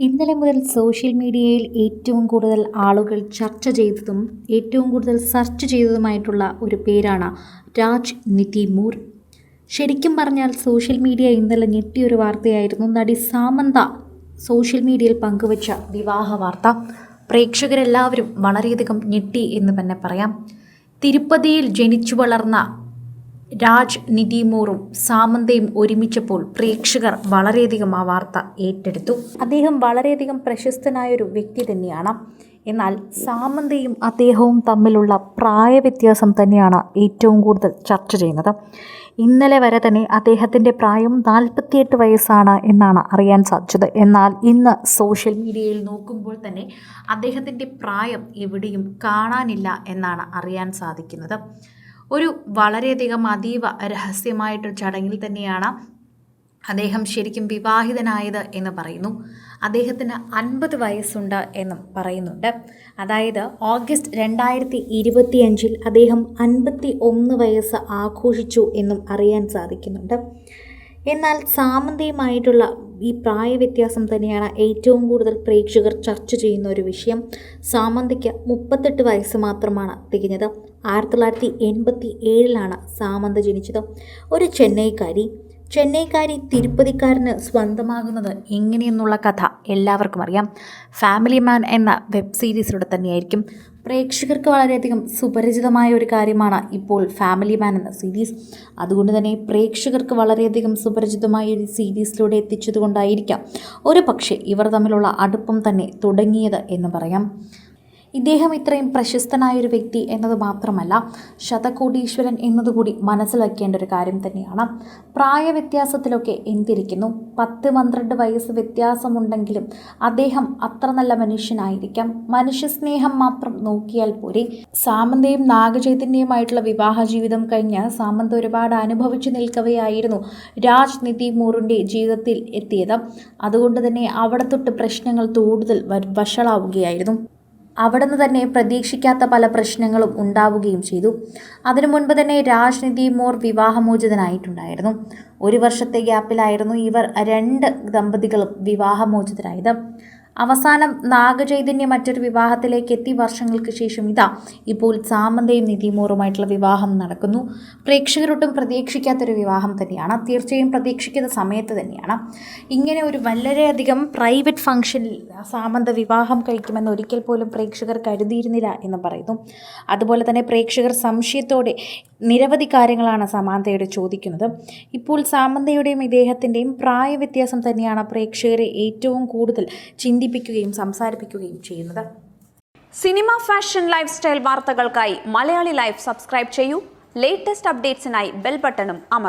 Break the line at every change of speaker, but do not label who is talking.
ഇന്നലെ മുതൽ സോഷ്യൽ മീഡിയയിൽ ഏറ്റവും കൂടുതൽ ആളുകൾ ചർച്ച ചെയ്തതും ഏറ്റവും കൂടുതൽ സെർച്ച് ചെയ്തതുമായിട്ടുള്ള ഒരു പേരാണ് രാജ് നിതി മൂർ ശരിക്കും പറഞ്ഞാൽ സോഷ്യൽ മീഡിയ ഇന്നലെ ഞെട്ടിയൊരു വാർത്തയായിരുന്നു. നടി സാമന്ത സോഷ്യൽ മീഡിയയിൽ പങ്കുവച്ച വിവാഹ വാർത്ത. പ്രേക്ഷകരെല്ലാവരും വളരെയധികം ഞെട്ടി എന്ന് തന്നെ പറയാം. തിരുപ്പതിയിൽ ജനിച്ചു വളർന്ന രാജ് നിതിമോറും സാമന്തയും ഒരുമിച്ചപ്പോൾ പ്രേക്ഷകർ വളരെയധികം ആ വാർത്ത ഏറ്റെടുത്തു. അദ്ദേഹം വളരെയധികം പ്രശസ്തനായ ഒരു വ്യക്തി തന്നെയാണ്. എന്നാൽ സാമന്തയും അദ്ദേഹവും തമ്മിലുള്ള പ്രായവ്യത്യാസം തന്നെയാണ് ഏറ്റവും കൂടുതൽ ചർച്ച ചെയ്യുന്നത്. ഇന്നലെ വരെ തന്നെ അദ്ദേഹത്തിന്റെ പ്രായം നാൽപ്പത്തിയെട്ട് വയസ്സാണ് എന്നാണ് അറിയാൻ സാധിച്ചത്. എന്നാൽ ഇന്ന് സോഷ്യൽ മീഡിയയിൽ നോക്കുമ്പോൾ തന്നെ അദ്ദേഹത്തിന്റെ പ്രായം എവിടെയും കാണാനില്ല എന്നാണ് അറിയാൻ സാധിക്കുന്നത്. ഒരു വളരെയധികം അതീവ രഹസ്യമായിട്ടൊരു ചടങ്ങിൽ തന്നെയാണ് അദ്ദേഹം ശരിക്കും വിവാഹിതനായത് എന്ന് പറയുന്നു. അദ്ദേഹത്തിന് അൻപത് വയസ്സുണ്ട് എന്നും പറയുന്നുണ്ട്. അതായത് ഓഗസ്റ്റ് രണ്ടായിരത്തി ഇരുപത്തിയഞ്ചിൽ അദ്ദേഹം അൻപത്തി ഒന്ന് വയസ്സ് ആഘോഷിച്ചു എന്നും അറിയാൻ സാധിക്കുന്നുണ്ട്. എന്നാൽ സാമന്തയുമായിട്ടുള്ള ഈ പ്രായ വ്യത്യാസം തന്നെയാണ് ഏറ്റവും കൂടുതൽ പ്രേക്ഷകർ ചർച്ച ചെയ്യുന്ന ഒരു വിഷയം. സാമന്തയ്ക്ക് മുപ്പത്തെട്ട് വയസ്സ് മാത്രമാണ് തികഞ്ഞത്. ആയിരത്തി തൊള്ളായിരത്തി എൺപത്തി ഏഴിലാണ് സാമന്ത ജനിച്ചത്. ഒരു ചെന്നൈക്കാരി ചെന്നൈക്കാരി തിരുപ്പതിക്കാരന് സ്വന്തമാകുന്നത് എങ്ങനെയെന്നുള്ള കഥ എല്ലാവർക്കും അറിയാം. ഫാമിലി മാൻ എന്ന വെബ് സീരീസിലൂടെ തന്നെയായിരിക്കും. പ്രേക്ഷകർക്ക് വളരെയധികം സുപരിചിതമായ ഒരു കാര്യമാണ് ഇപ്പോൾ ഫാമിലി മാൻ എന്ന സീരീസ് അതുകൊണ്ട് തന്നെ പ്രേക്ഷകർക്ക് വളരെയധികം സുപരിചിതമായ ഒരു സീരീസിലൂടെ എത്തിച്ചതുകൊണ്ടായിരിക്കാം ഒരു പക്ഷേ ഇവർ തമ്മിലുള്ള അടുപ്പം തന്നെ തുടങ്ങിയത് എന്ന് പറയാം. ഇദ്ദേഹം ഇത്രയും പ്രശസ്തനായ ഒരു വ്യക്തി എന്നത് മാത്രമല്ല ശതകോടീശ്വരൻ എന്നതുകൂടി മനസ്സിലാക്കേണ്ട ഒരു കാര്യം തന്നെയാണ്. പ്രായ വ്യത്യാസത്തിലൊക്കെ എന്തിരിക്കുന്നു? പത്ത് പന്ത്രണ്ട് വയസ്സ് വ്യത്യാസമുണ്ടെങ്കിലും അദ്ദേഹം അത്ര നല്ല മനുഷ്യനായിരിക്കാം. മനുഷ്യസ്നേഹം മാത്രം നോക്കിയാൽ പോരെ. സാമന്തയും നാഗചൈതന്യവുമായിട്ടുള്ള വിവാഹ ജീവിതം കഴിഞ്ഞ് സാമന്ത ഒരുപാട് അനുഭവിച്ചു നിൽക്കവെയായിരുന്നു രാജ്നിതി മൂറിന്റെ ജീവിതത്തിൽ എത്തിയത്. അതുകൊണ്ട് തന്നെ അവിടെ തൊട്ട് പ്രശ്നങ്ങൾ കൂടുതൽ വഷളാവുകയായിരുന്നു. അവിടെ നിന്ന് തന്നെ പ്രതീക്ഷിക്കാത്ത പല പ്രശ്നങ്ങളും ഉണ്ടാവുകയും ചെയ്തു. അതിനു മുൻപ് തന്നെ രാജ്നിധി മോർ വിവാഹമോചിതനായിട്ടുണ്ടായിരുന്നു. ഒരു വർഷത്തെ ഗ്യാപ്പിലായിരുന്നു ഇവർ രണ്ട് ദമ്പതികളും വിവാഹമോചിതരായത്. അവസാനം നാഗചൈതന്യ മറ്റൊരു വിവാഹത്തിലേക്ക് എത്തി വർഷങ്ങൾക്ക് ശേഷം ഇതാ. ഇപ്പോൾ സാമന്തയും നിതിമോറുമായിട്ടുള്ള വിവാഹം നടക്കുന്നു. പ്രേക്ഷകരൊട്ടും പ്രതീക്ഷിക്കാത്തൊരു വിവാഹം തന്നെയാണ്. തീർച്ചയായും പ്രതീക്ഷിക്കുന്ന സമയത്ത് തന്നെയാണ്. ഇങ്ങനെ ഒരു വളരെയധികം പ്രൈവറ്റ് ഫംഗ്ഷനിൽ സാമന്ത വിവാഹം കഴിക്കുമെന്ന് ഒരിക്കൽ പോലും പ്രേക്ഷകർ കരുതിയിരുന്നില്ല എന്ന് പറയുന്നു. അതുപോലെ തന്നെ പ്രേക്ഷകർ സംശയത്തോടെ നിരവധി കാര്യങ്ങളാണ് സാമന്തയോട് ചോദിക്കുന്നത്. ഇപ്പോൾ സാമന്തയുടെയും ഇദ്ദേഹത്തിന്റെയും പ്രായവ്യത്യാസം തന്നെയാണ് പ്രേക്ഷകരെ ഏറ്റവും കൂടുതൽ ചിന്തിപ്പിക്കുകയും സംസാരിപ്പിക്കുകയും ചെയ്യുന്നത്.
സിനിമ ഫാഷൻ ലൈഫ് സ്റ്റൈൽ വാർത്തകൾക്കായി മലയാളി ലൈഫ് സബ്സ്ക്രൈബ് ചെയ്യൂ. ലേറ്റസ്റ്റ് അപ്ഡേറ്റ്സിനായി ബെൽ ബട്ടണും അമർ